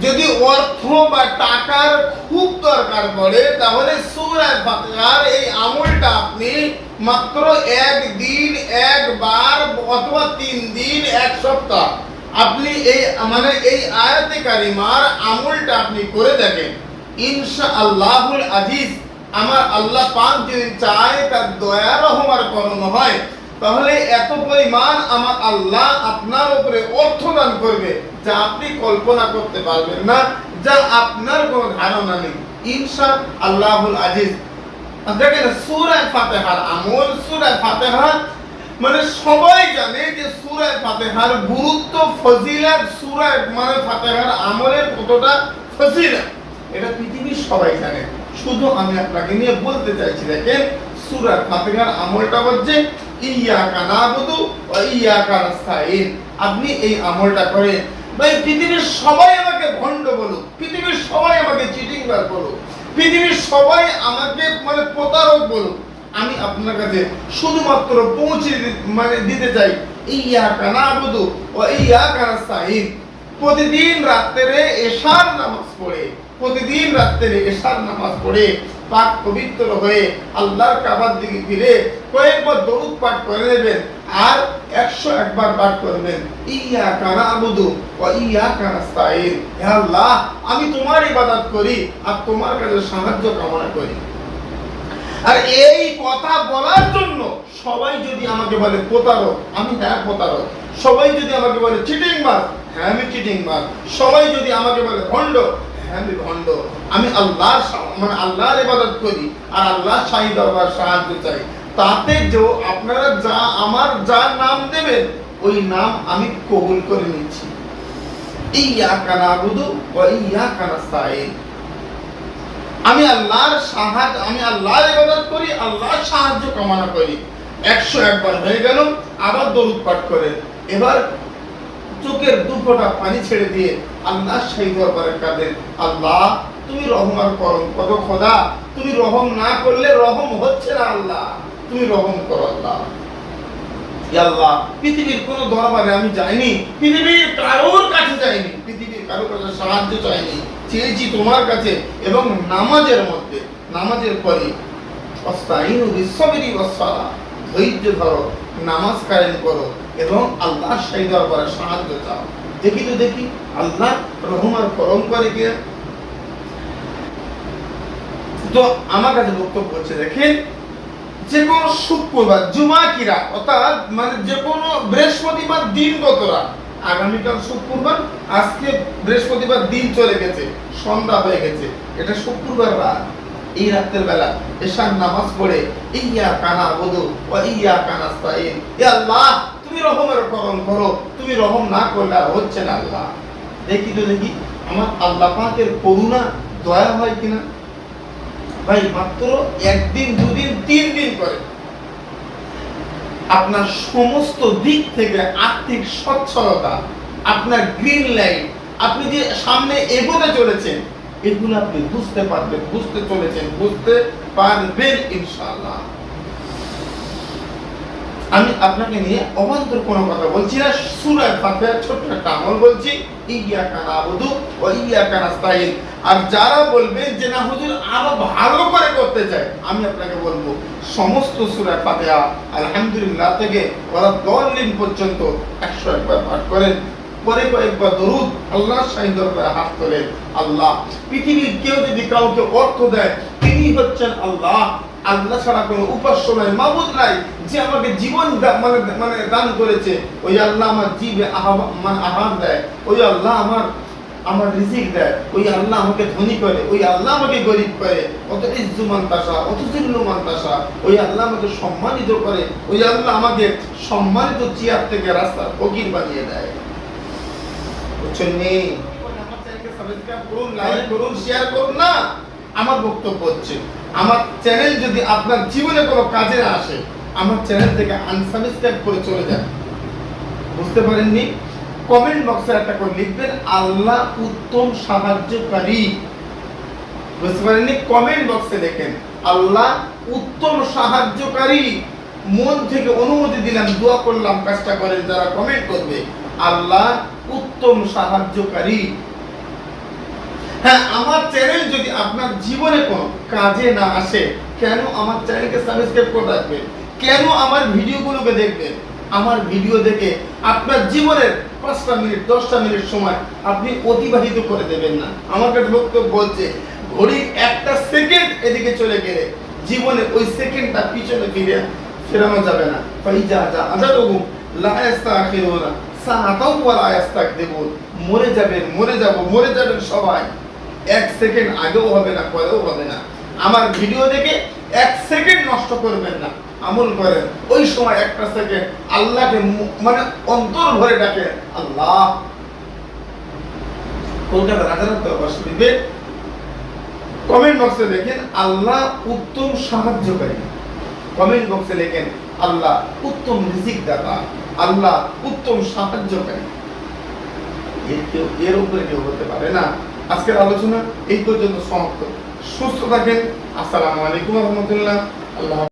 যদি অর্থ বা টাকার খুব দরকার পড়ে, তাহলে এই আমলটা আপনি মাত্র একদিন, একবার অথবা তিন দিন এক সপ্তাহ আপনি এই মানে এই আয়াতে কারিমার আমলটা আপনি করে দেখেন। ইনশা আল্লাহুল আজিজ, আমার আল্লাহ পাক যদি চায় তার দয়া রহমার করণ হয়, তাহলে এত পরিমাণ আমার আল্লাহ আপনার উপরে অর্থ দান করবে যা আপনি কল্পনা করতে পারবেন না, যা আপনার কোনো ধারণা নেই। ইনশা আল্লাহুল আজিজ দেখেন সূরা ফাতিহার আমল, সূরা ফাতিহা মানে সবাই জানে যে সূরা ফাতিহার গুরুত্ব, ফজিলত, সূরা মানে ফাতিহার আমলের কতটা ফজিলত। এটা পৃথিবীর সবাই জানে। শুধু আমি আপনাকে নিয়ে বলতে চাইছি, দেখেন, সূরা ফাতিহার আমলটা হচ্ছে, ইয়াকা নাবুদু ওয়া ইয়াকা নাস্তাইন আপনি এই আমলটা করে ভাই, পৃথিবীর সবাই আমাকে ভণ্ড বলুক, পৃথিবীর সবাই আমাকে চিটিংবার বলুক, পৃথিবীর সবাই আমাকে মানে প্রতারক বলুক। আমি আপনার কাছে শুধুমাত্র পৌঁছে মানে দিতে চাই, ইয়াকা নাবুদু ওয়া ইয়াকা নাস্তাইন প্রতিদিন রাত্রে এশার নামাজ পড়ে প্রতিদিন রাত্রে এশার নামাজ পড়ে, পাক পবিত্র হয়ে আল্লাহর কাবার দিকে ফিরে কয়েকবার দরুদ পাঠ করে নেবেন আর একশো একবার পাঠ করবেন ইয়া কানা আবুদু ও ইয়া কানাস্তাইন হে আল্লাহ, আমি তোমার ইবাদত করি আর তোমার কাছে সাহায্য কামনা করি। আর এই কথা বলার জন্য সবাই যদি আমাকে বলে প্রতারক, আমি হ্যাঁ প্রতারক। সবাই যদি আমাকে বলে চিটিং মার হ্যাঁ আমি চিটিং মার সবাই যদি আমাকে বলে ভণ্ড আমি ভণ্ড আমি আল্লাহর সা- মানে আল্লাহর ইবাদত করি আর আল্লাহর শাহী দরবার সাহায্য চাই। তাতে যে আপনারা যা, আমার যা নাম দেবেন, ওই নাম আমি কবুল করে নিচ্ছি। ইয়া কানা বুধু ও ইয়া কানাস্তাইন আমি আল্লাহর সাহায্য, আমি আল্লাহর ইবাদত করি, আল্লাহর সাহায্য কামনা করি। একশো একবার হয়ে গেল, আবার দরুদ পাঠ করেন। এবার চোখের দুফোটা পানি ছেড়ে দিয়ে আল্লাহ সেই দরবারে কাঁদেন আল্লাহ, তুমি রহম আর করম কত খোদা। তুমি রহম না করলে রহম হচ্ছে না আল্লাহ। তুমি রহম করো আল্লাহ। আল্লাহ, পৃথিবীর কোন দরবারে আমি যাইনি, পৃথিবীর কারোর কাছে যাইনি, পৃথিবীর কারোর কাছে সাহায্য চাইনি, চেয়েছি তোমার কাছে এবং নামাজের মধ্যে। নামাজের পরে অস্তাইনু বিশ্ববিরি ওয়াসসালা ধৈর্য ধরো, নামাজ কায়েম করো। এবং আল্লাহ সেই দরবারে সাহায্য চাও। দেখি তো দেখি, আল্লাহ রহমার করম করে কে? তো আমার কাছে বক্তব্য হচ্ছে, দেখেন, যে কোনো শুক্রবার জুমা কিরা অর্থাৎ মানে যে কোনো বৃহস্পতিবার দিন কত রাত। আগামীকাল শুক্রবার, আজকে বৃহস্পতিবার দিন চলে গেছে, সন্ধ্যা হয়ে গেছে, এটা শুক্রবার রাত। এই রাতের বেলা এশার নামাজ পড়ে, ইয়া কানা বধু ইয়া কানাস্তাইন এ আল্লাহ রহমের করম করো, তুমি রহম না করলে আর হচ্ছে না আল্লাহ। দেখি তো দেখি, আমার আল্লাহ পাকের করুণা দয়া হয় কিনা? ভাই, মাত্র একদিন, দুদিন, তিন দিন করে আপনার সমস্ত দিক থেকে আর্থিক সচ্ছলতা, আপনার গ্রিন লাইট আপনি যে সামনে এগোতে চলেছেন, এগুলো আপনি বুঝতে পারবেন, বুঝতে চলেছেন, বুঝতে পারবেন ইনশাআল্লাহ। আমি আপনাকে নিয়ে অবান্তর কোনো কথা বলছি না। সুরায় ফাতিহার ছোট্ট একটা আমল বলছি। ইয়াকা নাবুদু ও ইয়াকা নাস্তাইন আর যারা বলবে যে, না, হুজুর, আরও ভালো করে করতে চায় আমি আপনাকে বলব, সমস্ত সূরা ফাতিহা আলহামদুলিল্লাহ থেকে ওরা দলিন পর্যন্ত একশো একবার পাঠ করেন। পরে কয়েকবার দরুদ আল্লাহ শাহী দরবারে হাত তোলেন। আল্লাহ, পৃথিবীর কেউ যদি কাউকে অর্থ দেয়, তিনি হচ্ছেন আল্লাহ। আল্লাহ ছাড়া কোনো উপাস্য নাই মাবুদ নাই যে আমাকে জীবন মানে মানে দান করেছে। ওই আল্লাহ আমার জীবে মানে আহার দেয় ওই আল্লাহ আমার আমার রিজিক দেয় ওই আল্লাহ আমাকে ধনী করে ওই আল্লাহ আমাকে গরিব করে। অত ইজ্জুমান তাসা অত জিল্লুমান তাসা ওই আল্লাহ আমাকে সম্মানিত করে ওই আল্লাহ আমাকে সম্মানিত চেয়ার থেকে রাস্তার ফকির বানিয়ে দেয়। বুঝছেন নেই করুন লাইক করুন শেয়ার করুন না। আমার বক্তব্য হচ্ছে। আমার চ্যানেল যদি আপনার জীবনে কোনো কাজে আসে, আমার চ্যানেল থেকে আনসাবস্ক্রাইব করে চলে যান। বুঝতে পারেননি? কমেন্ট বক্সে একটা করে লিখবেন, আল্লাহ উত্তম সাহায্যকারী। বুঝতে পারেননি? কমেন্ট বক্সে দেখেন, আল্লাহ উত্তম সাহায্যকারী। মন থেকে অনুমতি দিলাম, দোয়া করলাম, কাজটা করেন, যারা কমেন্ট করবে, আল্লাহ উত্তম সাহায্যকারী। হ্যাঁ আমার চ্যানেল যদি আপনার জীবনে কোনো কাজে না আসে, কেন আমার চ্যানেলকে সাবস্ক্রাইব করে রাখবেন? কেন আমার ভিডিওগুলোকে দেখবেন? আমার ভিডিও দেখে আপনার জীবনের পাঁচটা মিনিট, দশটা মিনিট সময় আপনি অতিবাহিত করে দেবেন না। আমার কাছে বক্তব্য বলছে ঘড়ির একটা সেকেন্ড এদিকে চলে গেলে জীবনে ওই সেকেন্ডটা পিছনে ফিরে ফেরানো যাবে না। ফাইজা যা আজাদুহুম লা ইস্তাখিরুনা, সাআতাও ওয়া লা ইস্তাকদিমুন মরে যাবেন, মরে যাব, মরে যাবেন সবাই। এক সেকেন্ড আগেও হবে না, পরেও হবে না। আমার ভিডিও দেখে এক সেকেন্ড নষ্ট করবেন না। আমল করেন। ওই সময় একটা সেকেন্ড আল্লাহকে মানে অন্তর ভরে ডাকেন আল্লাহ। কলকাতা দিবে কমেন্ট বক্সে দেখেন আল্লাহ উত্তম সাহায্যকারী। কমেন্ট বক্সে লেখেন, আল্লাহ উত্তম রিজিক দাতা আল্লাহ উত্তম সাহায্যকারী। এর কেউ এর উপরে কেউ হতে পারে না। আজকের আলোচনা এই পর্যন্ত সমাপ্ত। সুস্থ থাকেন। আসসালামু আলাইকুম রহমতুল্লাহ। আল্লাহ